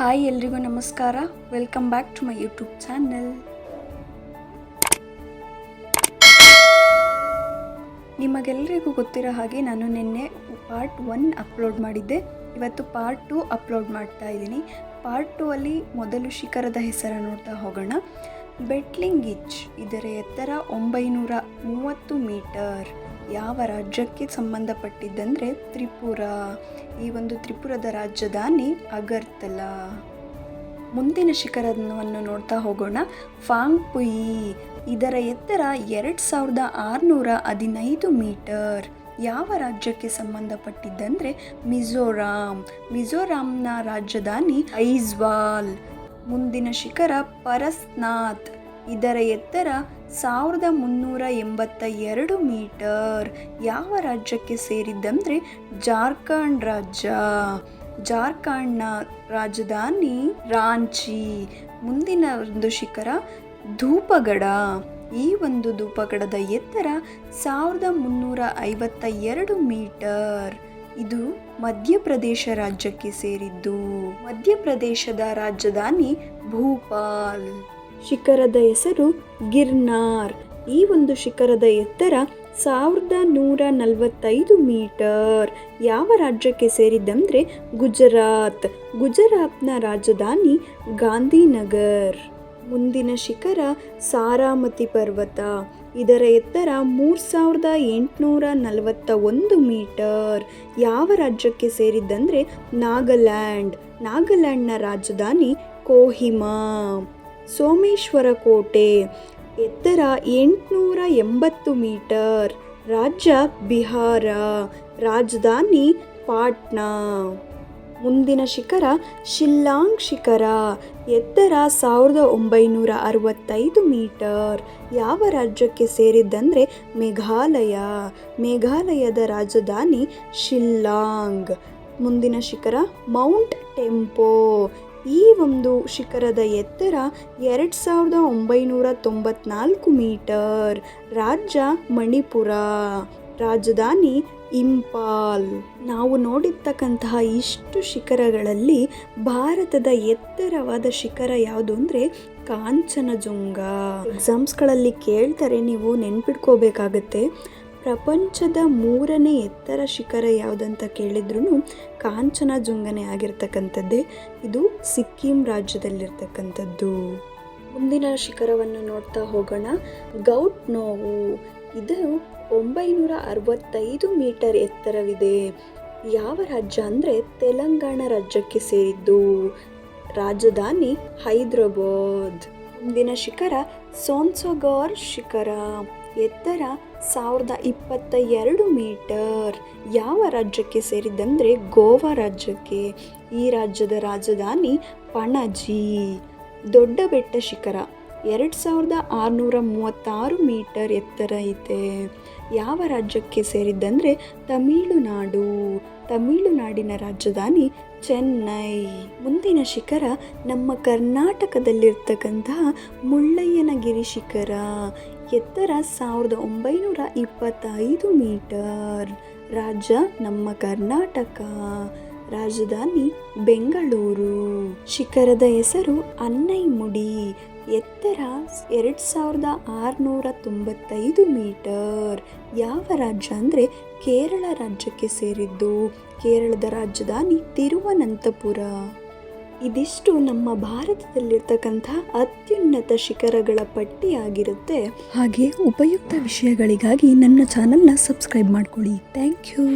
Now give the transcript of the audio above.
Hi ಎಲ್ರಿಗೂ ನಮಸ್ಕಾರ. Welcome back to my YouTube channel ನಿಮಗೆಲ್ಲರಿಗೂ ಗೊತ್ತಿರೋ ಹಾಗೆ ನಾನು ನಿನ್ನೆ ಪಾರ್ಟ್ ಒನ್ ಅಪ್ಲೋಡ್ ಮಾಡಿದ್ದೆ. ಇವತ್ತು ಪಾರ್ಟ್ ಟು ಅಪ್ಲೋಡ್ ಮಾಡ್ತಾ ಇದ್ದೀನಿ. ಪಾರ್ಟ್ ಟು ಅಲ್ಲಿ ಮೊದಲು ಶಿಖರದ ಹೆಸರು ನೋಡ್ತಾ ಹೋಗೋಣ. ಬೆಟ್ಲಿಂಗ್ ಇಚ್ ಇದರ ಎತ್ತರ ಒಂಬೈನೂರ ಮೂವತ್ತು ಮೀಟರ್ ಯಾವ ರಾಜ್ಯಕ್ಕೆ ಸಂಬಂಧಪಟ್ಟಿದ್ದಂದರೆ ತ್ರಿಪುರ. ಈ ಒಂದು ತ್ರಿಪುರದ ರಾಜಧಾನಿ ಅಗರ್ತಲಾ. ಮುಂದಿನ ಶಿಖರವನ್ನು ನೋಡ್ತಾ ಹೋಗೋಣ. ಫಾಂಗ್ಪುಯಿ. ಇದರ ಎತ್ತರ ಎರಡು ಸಾವಿರದ ಆರುನೂರ ಹದಿನೈದು ಮೀಟರ್. ಯಾವ ರಾಜ್ಯಕ್ಕೆ ಸಂಬಂಧಪಟ್ಟಿದ್ದಂದರೆ ಮಿಜೋರಾಂ. ಮಿಜೋರಾಂನ ರಾಜಧಾನಿ ಐಜ್ವಾಲ್. ಮುಂದಿನ ಶಿಖರ ಪರಸ್ನಾಥ್. ಇದರ ಎತ್ತರ ಸಾವಿರದ ಮುನ್ನೂರ ಎಂಬತ್ತ ಎರಡು ಮೀಟರ್. ಯಾವ ರಾಜ್ಯಕ್ಕೆ ಸೇರಿದ್ದಂದರೆ ಜಾರ್ಖಂಡ್ ರಾಜ್ಯ. ಜಾರ್ಖಂಡ್ನ ರಾಜಧಾನಿ ರಾಂಚಿ. ಮುಂದಿನ ಒಂದು ಶಿಖರ ಧೂಪಗಡ. ಈ ಒಂದು ಧೂಪಗಡದ ಎತ್ತರ ಸಾವಿರದ ಮುನ್ನೂರ ಐವತ್ತ ಎರಡು ಮೀಟರ್. ಇದು ಮಧ್ಯಪ್ರದೇಶ ರಾಜ್ಯಕ್ಕೆ ಸೇರಿದ್ದು. ಮಧ್ಯಪ್ರದೇಶದ ರಾಜಧಾನಿ ಭೂಪಾಲ್. ಶಿಖರದ ಹೆಸರು ಗಿರ್ನಾರ್. ಈ ಒಂದು ಶಿಖರದ ಎತ್ತರ ಸಾವಿರದ ನೂರ ನಲವತ್ತೈದು ಮೀಟರ್. ಯಾವ ರಾಜ್ಯಕ್ಕೆ ಸೇರಿದ್ದಂದರೆ ಗುಜರಾತ್. ಗುಜರಾತ್ನ ರಾಜಧಾನಿ ಗಾಂಧಿನಗರ್. ಮುಂದಿನ ಶಿಖರ ಸಾರಾಮತಿ ಪರ್ವತ. ಇದರ ಎತ್ತರ ಮೂರು ಸಾವಿರದ ಎಂಟುನೂರ ನಲವತ್ತ ಒಂದು ಮೀಟರ್. ಯಾವ ರಾಜ್ಯಕ್ಕೆ ಸೇರಿದ್ದಂದರೆ ನಾಗಾಲ್ಯಾಂಡ್. ನಾಗಾಲ್ಯಾಂಡ್ನ ರಾಜಧಾನಿ ಕೋಹಿಮಾ. ಸೋಮೇಶ್ವರ ಕೋಟೆ ಎತ್ತರ ಎಂಟುನೂರ ಎಂಬತ್ತು ಮೀಟರ್, ರಾಜ್ಯ ಬಿಹಾರ, ರಾಜಧಾನಿ ಪಾಟ್ನಾ. ಮುಂದಿನ ಶಿಖರ ಶಿಲ್ಲಾಂಗ್ ಶಿಖರ, ಎತ್ತರ ಸಾವಿರದ ಒಂಬೈನೂರ ಅರವತ್ತೈದು ಮೀಟರ್, ಯಾವ ರಾಜ್ಯಕ್ಕೆ ಸೇರಿದ್ದಂದರೆ ಮೇಘಾಲಯ, ಮೇಘಾಲಯದ ರಾಜಧಾನಿ ಶಿಲ್ಲಾಂಗ್. ಮುಂದಿನ ಶಿಖರ ಮೌಂಟ್ ಟೆಂಪೋ ಈ ಒಂದು ಶಿಖರದ ಎತ್ತರ ಎರಡು ಸಾವಿರದ ಒಂಬೈನೂರ ತೊಂಬತ್ನಾಲ್ಕು ಮೀಟರ್. ರಾಜ್ಯ ಮಣಿಪುರ. ರಾಜಧಾನಿ ಇಂಪಾಲ್ ನಾವು ನೋಡಿರ್ತಕ್ಕಂತಹ ಇಷ್ಟು ಶಿಖರಗಳಲ್ಲಿ ಭಾರತದ ಎತ್ತರವಾದ ಶಿಖರ ಯಾವುದು ಅಂದರೆ ಕಾಂಚನಜುಂಗ. ಎಕ್ಸಾಮ್ಸ್ಗಳಲ್ಲಿ ಕೇಳ್ತಾರೆ, ನೀವು ನೆನ್ಪಿಟ್ಕೋಬೇಕಾಗತ್ತೆ. ಪ್ರಪಂಚದ ಮೂರನೇ ಎತ್ತರ ಶಿಖರ ಯಾವುದಂತ ಕೇಳಿದ್ರೂ ಕಾಂಚನ ಜುಂಗನೆ ಆಗಿರ್ತಕ್ಕಂಥದ್ದೇ. ಇದು ಸಿಕ್ಕಿಂ ರಾಜ್ಯದಲ್ಲಿರ್ತಕ್ಕಂಥದ್ದು. ಮುಂದಿನ ಶಿಖರವನ್ನು ನೋಡ್ತಾ ಹೋಗೋಣ. ಗೌಟ್ ನೋವು. ಇದು ಒಂಬೈನೂರ ಅರವತ್ತೈದು ಮೀಟರ್ ಎತ್ತರವಿದೆ. ಯಾವ ರಾಜ್ಯ ಅಂದರೆ ತೆಲಂಗಾಣ ರಾಜ್ಯಕ್ಕೆ ಸೇರಿದ್ದು? ರಾಜಧಾನಿ ಹೈದ್ರಾಬಾದ್. ಮುಂದಿನ ಶಿಖರ ಸೋನ್ಸೋಗಾರ್ ಶಿಖರ. ಎತ್ತರ ಸಾವಿರದ ಇಪ್ಪತ್ತ ಎರಡು ಮೀಟರ್. ಯಾವ ರಾಜ್ಯಕ್ಕೆ ಸೇರಿದ್ದಂದರೆ ಗೋವಾ ರಾಜ್ಯಕ್ಕೆ. ಈ ರಾಜ್ಯದ ರಾಜಧಾನಿ ಪಣಜಿ. ದೊಡ್ಡ ಬೆಟ್ಟ ಶಿಖರ. ಎರಡು ಸಾವಿರದ ಆರುನೂರ ಮೂವತ್ತಾರು ಮೀಟರ್ ಎತ್ತರ ಇದೆ ಯಾವ ರಾಜ್ಯಕ್ಕೆ ಸೇರಿದ್ದಂದರೆ ತಮಿಳುನಾಡು. ತಮಿಳುನಾಡಿನ ರಾಜಧಾನಿ ಚೆನ್ನೈ. ಮುಂದಿನ ಶಿಖರ ನಮ್ಮ ಕರ್ನಾಟಕದಲ್ಲಿರ್ತಕ್ಕಂತಹ ಮುಳ್ಳಯ್ಯನಗಿರಿ ಶಿಖರ. ಎತ್ತರ ಸಾವಿರದ ಒಂಬೈನೂರ ಇಪ್ಪತ್ತೈದು ಮೀಟರ್. ರಾಜ್ಯ ನಮ್ಮ ಕರ್ನಾಟಕ. ರಾಜಧಾನಿ ಬೆಂಗಳೂರು. ಶಿಖರದ ಹೆಸರು ಅನ್ನೈಮುಡಿ. ಎತ್ತರ ಎರಡು ಸಾವಿರದ ಆರುನೂರ ತೊಂಬತ್ತೈದು ಮೀಟರ್. ಯಾವ ರಾಜ್ಯ ಅಂದರೆ ಕೇರಳ ರಾಜ್ಯಕ್ಕೆ ಸೇರಿದ್ದು? ಕೇರಳದ ರಾಜಧಾನಿ ತಿರುವನಂತಪುರ. ಇದಿಷ್ಟು ನಮ್ಮ ಭಾರತದಲ್ಲಿರ್ತಕ್ಕಂಥ ಅತ್ಯುನ್ನತ ಶಿಖರಗಳ ಪಟ್ಟಿಯಾಗಿರುತ್ತೆ. ಹಾಗೆ ಉಪಯುಕ್ತ ವಿಷಯಗಳಿಗಾಗಿ ನನ್ನ ಚಾನಲ್ನ ಸಬ್ಸ್ಕ್ರೈಬ್ ಮಾಡ್ಕೊಳ್ಳಿ. Thank you.